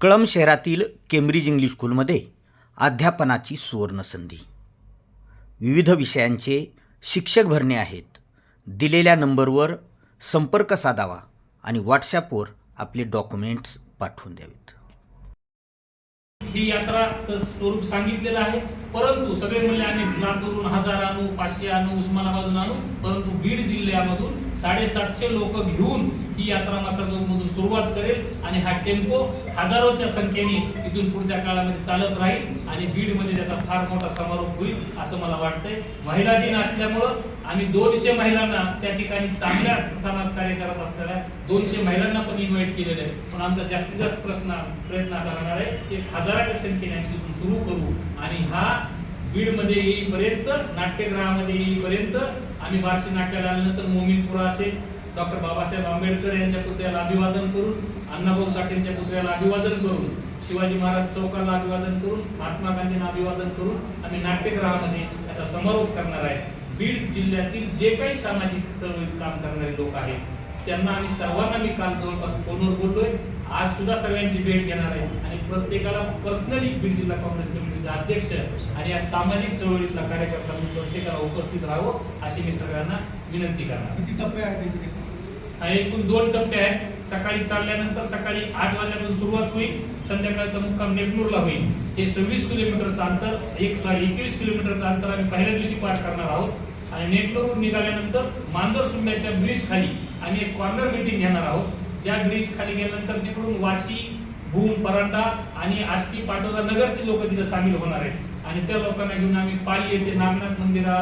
कळम शहरातील Cambridge English स्कूलमध्ये अध्यापनाची सुवर्णसंधी विविध विषयांचे शिक्षक भरणे आहेत. दिलेल्या नंबरवर संपर्क साधावा आणि व्हॉट्सॲपवर आपले डॉक्युमेंट्स पाठवून द्यावेत. ही यात्राचं स्वरूप सांगितलेलं आहे. परंतु सगळे म्हणले आम्ही लातूरून हजार आणू पाचशे आणू उस्मानाबादून आणू. परंतु बीड जिल्ह्यामधून साडेसातशे लोक घेऊन ही यात्रा मधून सुरुवात करेल आणि हा टेम्पो हजारोच्या संख्येने इथून पुढच्या काळामध्ये चालत राहील आणि बीडमध्ये त्याचा फार मोठा समारोप होईल असं मला वाटतंय. महिला दिन असल्यामुळं आम्ही दोनशे महिलांना त्या ठिकाणी चांगल्या समाज कार्य करत असणाऱ्या दोनशे महिलांना पण इन्व्हाइट केलेलं आहे. पण आमचा जास्तीत जास्त प्रश्न प्रयत्न असा राहणार आहे एक हजाराच्या संख्येने आम्ही तिथून सुरू करू. आणि हा बीडमध्ये येईपर्यंत नाट्यगृहामध्ये येईपर्यंत आम्ही बार्शी नाट्याला आल्यानंतर मोमीनपुरा असेल डॉक्टर बाबासाहेब आंबेडकर यांच्या पुतळ्याला अभिवादन करून अण्णाभाऊ साठेंच्या पुतळ्याला अभिवादन करून शिवाजी महाराज चौकाला अभिवादन करून महात्मा गांधींना अभिवादन करून आम्ही नाट्यगृहामध्ये याचा समारोप करणार आहे. बीड जिल्ह्यातील जे काही सामाजिक चळवळीत काम करणारे लोक आहेत त्यांना आम्ही सर्वांना मी काल जवळपास फोनवर बोललोय. आज सुद्धा सगळ्यांची भेट घेणार आहे. आणि प्रत्येकाला पर्सनली बीड जिल्हा काँग्रेस कमिटीचा अध्यक्ष आणि या सामाजिक चळवळीतला कार्यकर्ता म्हणून प्रत्येकाला उपस्थित राहावं अशी मी सगळ्यांना विनंती करणार. किती टप्पे आहेत एकूण दोन टप्पे आहेत. सकाळी चालल्यानंतर सकाळी आठ वाजल्यापासून सुरुवात होईल. संध्याकाळचा मुक्काम नेकनूरला होईल. हे सव्वीस किलोमीटरचं अंतर एक एकवीस किलोमीटरचं अंतर आम्ही पहिल्या दिवशी पार करणार आहोत. आणि नेकनूरहून निघाल्यानंतर मांजर सुंब्याच्या ब्रिज खाली आम्ही एक कॉर्नर मीटिंग घेणार आहोत. ज्या ब्रिज खाली गेल्यानंतर तिकडून वाशी भूम परांडा आणि आष्टी पाटोदा नगरचे लोक तिथे सामील होणार आहेत. आणि त्या लोकांना घेऊन आम्ही पाली येथे नागनाथ मंदिरा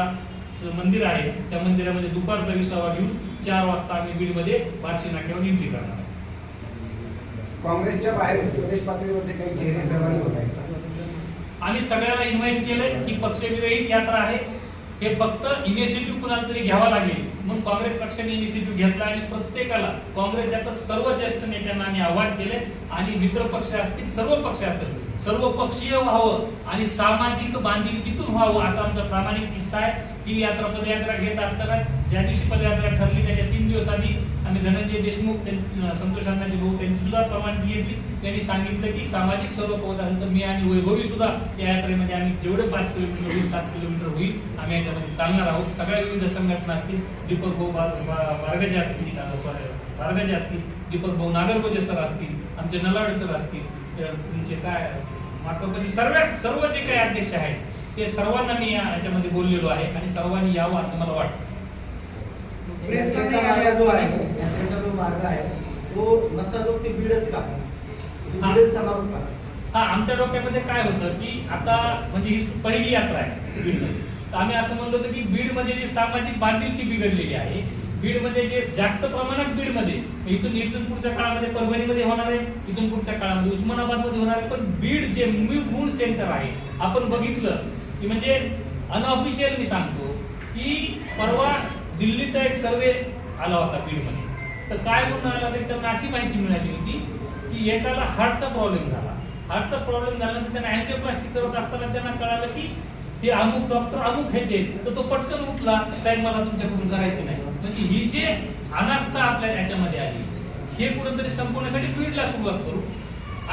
मंदिर आहे. त्या मंदिरामध्ये दुपारचा विसावा घेऊन चार वाजता आम्ही बीडमध्ये बार्शी नाक्यावर एंट्री करणार आहे काँग्रेसच्या बाहेर प्रदेश पातळीवरचे काही चेहरे सहभागी होत आहेत. आम्ही सगळ्यांना इन्व्हाइट केलंय ही पक्षविरहित यात्रा आहे. हे फक्त इनिशिएटिव्ह कुणाला तरी घ्यावा लागेल. म्हणून काँग्रेस पक्षाने इनिशिएटिव्ह घेतला आणि प्रत्येकाला काँग्रेसच्या तर सर्व ज्येष्ठ नेत्यांना आम्ही आव्हान केले आणि मित्र पक्ष असतील सर्व पक्ष असतील सर्व पक्षीय व्हावं आणि सामाजिक बांधिलकीतून व्हावं असा आमचा प्रामाणिक इच्छा आहे. ही यात्रा पदयात्रा घेत असताना ज्या दिवशी पदयात्रा ठरली त्याच्या तीन दिवस आधी आम्ही धनंजय देशमुख संतोष अण्णाजी भाऊ त्यांची सुद्धा प्रमाण घेतली त्यांनी सांगितलं की सामाजिक सर्व तर मी आणि वैभवी सुद्धा या यात्रेमध्ये आम्ही जेवढे पाच किलोमीटर होईल सात किलोमीटर होईल आम्ही याच्यामध्ये चालणार आहोत. सगळ्या विविध संघटना असतील दीपक भाऊ बारगजे असतील बारगजे असतील दीपक भाऊ नागरकोजे सर असतील आमचे नलावडे सर असतील तुमचे काय मार्कपची सर्व सर्व जे काही अध्यक्ष आहेत ते सर्वांना मी या- याच्यामध्ये बोललेलो आहे आणि सर्वांनी यावं असं मला वाटतं. नाही मार्ग जो आहे. यात्रेचा जो मार्ग आहे तो नसालो ते बीडच का हा. बीडच समारोप का हा आमच्या डोक्यामध्ये काय होतं की आता म्हणजे ही पहिली यात्रा आहे तर आम्ही असं म्हणलो होतं की बीडमध्ये जे सामाजिक बांधिलकी बिघडलेली आहे बीडमध्ये जे जास्त प्रमाणात बीडमध्ये इथून इथून पुढच्या काळामध्ये परभणीमध्ये होणार आहे इथून पुढच्या काळामध्ये उस्मानाबादमध्ये होणार आहे पण बीड जे मूळ सेंटर आहे आपण बघितलं की म्हणजे अनऑफिशियल मी सांगतो की परवा दिल्लीचा एक सर्वे आला होता बीडमध्ये. तर काय म्हणून आला तर त्यांना अशी माहिती मिळाली होती की एकाला हार्टचा प्रॉब्लेम झाला. हार्टचा प्रॉब्लेम झाल्यानंतर त्यांना अँजिओप्लास्टिक करत असताना त्यांना कळालं की हे अमुक डॉक्टर अमुक ह्याचे. तर तो पटकन उठला साहेब मला तुमच्याकडून करायचं नाही. म्हणजे ही जे अनास्था आपल्या याच्यामध्ये आली हे कुठेतरी संपवण्यासाठी बीडला सुरुवात करू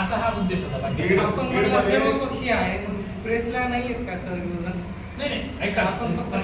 असा हा उद्देश होता आपण सर्व पक्षी आहे पण प्रेसला नाही आहेत का सर? नाही नाही ऐका. आपण फक्त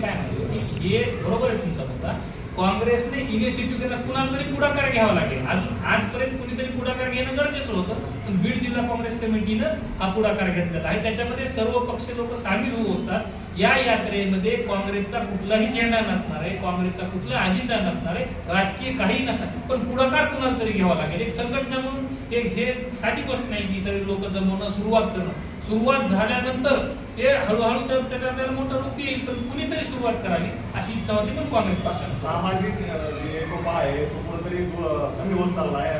काय म्हणतो की हे बरोबर आहे तुमचा मुद्दा. काँग्रेसने इनिशिएटिव्ह केला कुणाला तरी पुढाकार घ्यावा लागेल. अजून आजपर्यंत कुणीतरी पुढाकार घेणं गरजेचं होतं. पण बीड जिल्हा काँग्रेस कमिटीनं हा पुढाकार घेतलेला आहे. त्याच्यामध्ये सर्व पक्ष लोक सामील होऊ होतात. या यात्रेमध्ये काँग्रेसचा कुठलाही झेंडा नसणार आहे काँग्रेसचा कुठला अजेंडा नसणार आहे राजकीय काही नसणार. पण पुढाकार कुणाला तरी घ्यावा लागेल. एक संघटना म्हणून हे हे साधी गोष्ट नाही की सगळे लोक जमवणं सुरुवात करणं. सुरुवात झाल्यानंतर ते हळूहळू तर त्याच्या त्याला मोठं रूप येईल तर कुणीतरी सुरुवात करावी अशी इच्छा होती पण काँग्रेस पक्षाला. सामाजिक जे आहे तो कुठेतरी कमी होत चालला आहे.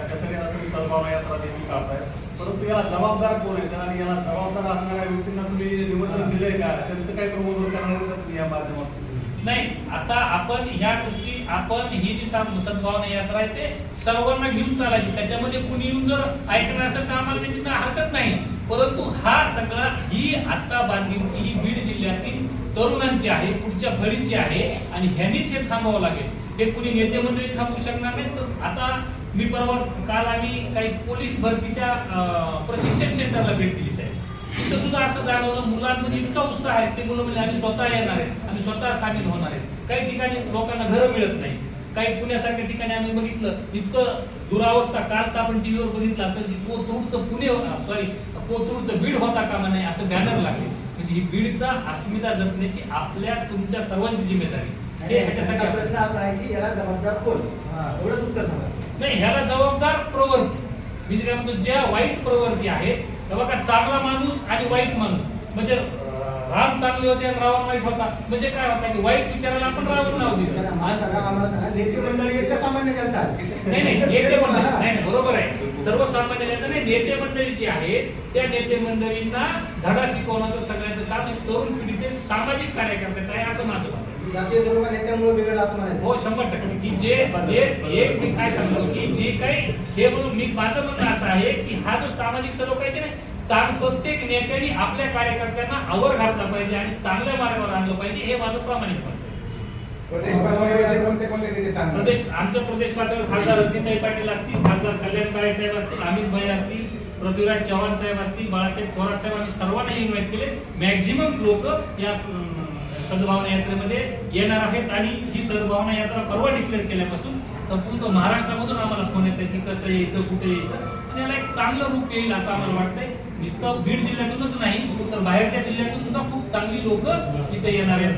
सद्भावना यात्रा देखील काढतायत. परंतु याला जबाबदार कोण आहेत? आणि याला जबाबदार असणाऱ्या व्यक्तींना तुम्ही निमंत्रण दिलंय का? त्यांचं काय प्रबोधन करणार का तुम्ही या माध्यमातून? नाही आता आपण ह्या गोष्टी आपण ही जी सद्भावना यात्रा आहे ते सर्वांना घेऊन चालायची. त्याच्यामध्ये कुणी येऊन जर ऐकणार असेल तर आम्हाला त्याची हरकत नाही. परंतु हा सगळा ही आता बांधिलकी ही बीड जिल्ह्यातील तरुणांची आहे पुढच्या फळीची आहे आणि ह्यांनीच हे थांबावं लागेल. हे कुणी नेते मंडळी थांबू शकणार नाही तर आता मी परवा काल आम्ही काही पोलीस भरतीच्या प्रशिक्षण सेंटरला भेट दिली साहेब. तिथं सुद्धा असं जाणवलं मुलांमध्ये इतका उत्साह आहे ते मुलं म्हणजे आम्ही स्वतः येणार आहेत आम्ही स्वतः सामील होणार आहेत. काही ठिकाणी लोकांना घरं मिळत नाही. काही पुण्यासारख्या ठिकाणी आम्ही बघितलं इतकं दुरावस्था काल तर आपण टीव्हीवर बघितलं असेल की कोथरूडचं पुणे सॉरी कोथरूडचं बीड होता कामा नाही असं बॅनर लागले. म्हणजे ही बीडचा अस्मिता जपण्याची आपल्या तुमच्या सर्वांची जिम्मेदारी. हे ह्याच्यासाठी प्रश्न असा आहे की याला जबाबदार कोण? एवढंच उत्तर सांगा नाही ह्याला जबाबदार प्रवृत्ती. म्हणजे काय म्हणतो ज्या वाईट प्रवृत्ती आहेत बघा चांगला माणूस आणि वाईट माणूस? म्हणजे राम चांगले होते आणि रावण वाईट होता. म्हणजे काय होता की वाईट विचाराला आपण रावण नाव दिलं. नाही नाही नेते मंडळी. नाही बरोबर आहे. सर्वसामान्य जनता नाही नेते मंडळी जी आहे त्या नेते मंडळींना धडा शिकवण्याचं सगळ्याचं काम हे तरुण पिढीचे सामाजिक कार्यकर्त्याचं आहे असं माझं म्हणायचं. हो शंभर टक्के. की जे जे एक मी काय सांगतो की जे काही हे म्हणून मी माझं म्हणणं असं आहे की हा जो सामाजिक सलोख आहे की नाही चांग प्रत्येक नेत्याने आपल्या कार्यकर्त्यांना आवर घातला पाहिजे आणि चांगल्या मार्गावर आणलं पाहिजे हे माझं प्रामाणिक मत प्रदेश आमच्या प्रदेश पातळीवर खासदार रत्नीताई पाटील असतील खासदार कल्याण काळे साहेब असतील अमित भाई असतील पृथ्वीराज चव्हाण साहेब असतील बाळासाहेब थोरात साहेब आम्ही सर्वांना इन्व्हाइट केले. मॅक्झिमम लोक या सद्भावना यात्रेमध्ये येणार आहेत आणि ही सद्भावना यात्रा परवा डिक्लेअर केल्यापासून संपूर्ण महाराष्ट्रामधून आम्हाला फोन येत की कसं यायचं कुठे यायचं आणि याला एक चांगलं रूप येईल असं आम्हाला वाटतंय. नुसतं बीड जिल्ह्यातूनच नाही तर बाहेरच्या जिल्ह्यातून सुद्धा खूप चांगली लोक इथे येणार आहेत?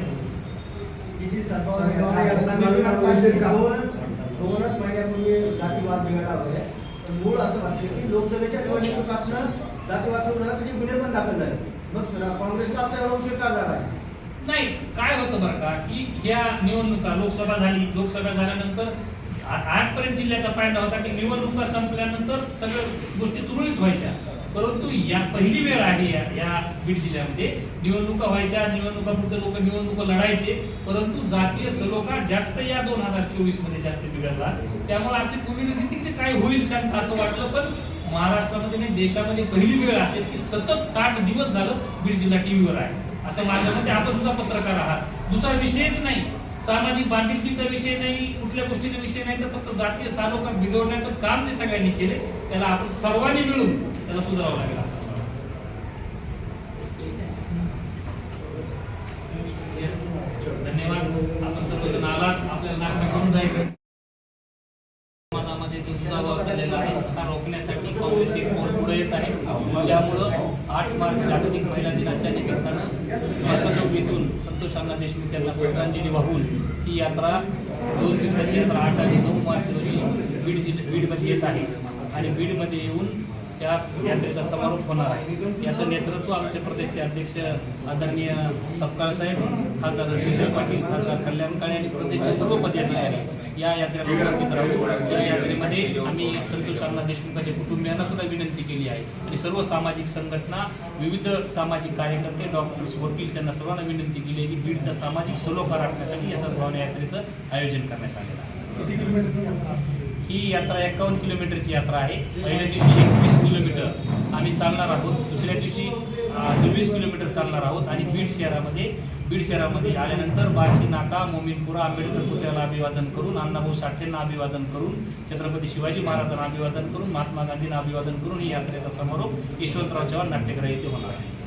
दोनच महिन्यापूर्वी जातीवाद बिघडला होते. पण मूळ असं वाटते की लोकसभेच्या निवडणुकीपासून जातीवाद सुरू झाला त्याचे गुन्हे पण दाखल झाले. मग काँग्रेसला आता एवढा उशीर का झाला? नाही काय होतं बरं का की ह्या निवडणुका लोकसभा झाली. लोकसभा झाल्यानंतर आजपर्यंत जिल्ह्याचा पायंडा होता की निवडणुका संपल्यानंतर सगळ्या गोष्टी सुरळीत व्हायच्या. परंतु या पहिली वेळ आहे या या बीड जिल्ह्यामध्ये. निवडणुका व्हायच्या निवडणुकापुरते लोक निवडणुका लढायचे. परंतु जातीय सलोखा जास्त या दोन हजार चोवीसमध्ये जास्त बिघडला. त्यामुळे असे कोणी किती ते काय होईल शांत असं वाटलं पण महाराष्ट्रामध्ये नाही देशामध्ये पहिली वेळ असेल की सतत साठ दिवस झालं बीड जिल्हा टीव्हीवर आहे. असं माझ्या मते आपण सुद्धा पत्रकार आहात. दुसरा विषयच नाही. सामाजिक बांधिलकीचा विषय नाही कुठल्या गोष्टीचा विषय नाही तर फक्त जातीय सालोखा बिघडवण्याचं काम जे सगळ्यांनी केले त्याला आपण सर्वांनी मिळून त्याला सुधारावं लागेल असं धन्यवाद. आपण सर्वजण आलात आपल्याला नाटक करून जायचं जो दुजाभाव आहे हा रोखण्यासाठी काँग्रेस एक पाऊल पुढे येत आहे. त्यामुळं आठ मार्च जागतिक असंजोगीतून संतोष अण्णा देशमुख यांना श्रद्धांजली वाहून ही यात्रा दोन दिवसाची यात्रा आठ आणि नऊ मार्च रोजी बीड जिल्ह्या बीडमध्ये येत आहे. आणि बीडमध्ये येऊन त्या यात्रेचा समारोप होणार आहे. याचं नेतृत्व आमचे प्रदेशचे अध्यक्ष आदरणीय सपकाळ साहेब खासदार विजय पाटील खासदार कल्याण काळे आणि प्रदेशचे सर्व पदाधिकारी या यात्रेला उपस्थित राहू. या यात्रेमध्ये आम्ही संतोष अण्णा देशमुखाच्या कुटुंबियांना सुद्धा विनंती केली आहे. आणि सर्व सामाजिक संघटना विविध सामाजिक कार्यकर्ते डॉक्टर्स वकील यांना सर्वांना विनंती केली आहे की बीडचा सामाजिक सलोखा राखण्यासाठी या सद्भावना यात्रेचं आयोजन करण्यात आलेलं आहे. ही यात्रा एकावन्न किलोमीटरची यात्रा आहे. पहिल्या दिवशी एकवीस किलोमीटर आम्ही चालणार आहोत. दुसऱ्या दिवशी सव्वीस किलोमीटर चालणार आहोत आणि बीड शहरामध्ये. बीड शहरामध्ये आल्यानंतर बार्शी नाका मोमीनपुरा आंबेडकर पुतळ्याला अभिवादन करून अण्णाभाऊ साठेंना अभिवादन करून छत्रपती शिवाजी महाराजांना अभिवादन करून महात्मा गांधींना अभिवादन करून ही यात्रेचा समारोप यशवंतराव चव्हाण नाट्यगृह येथे होणार आहे.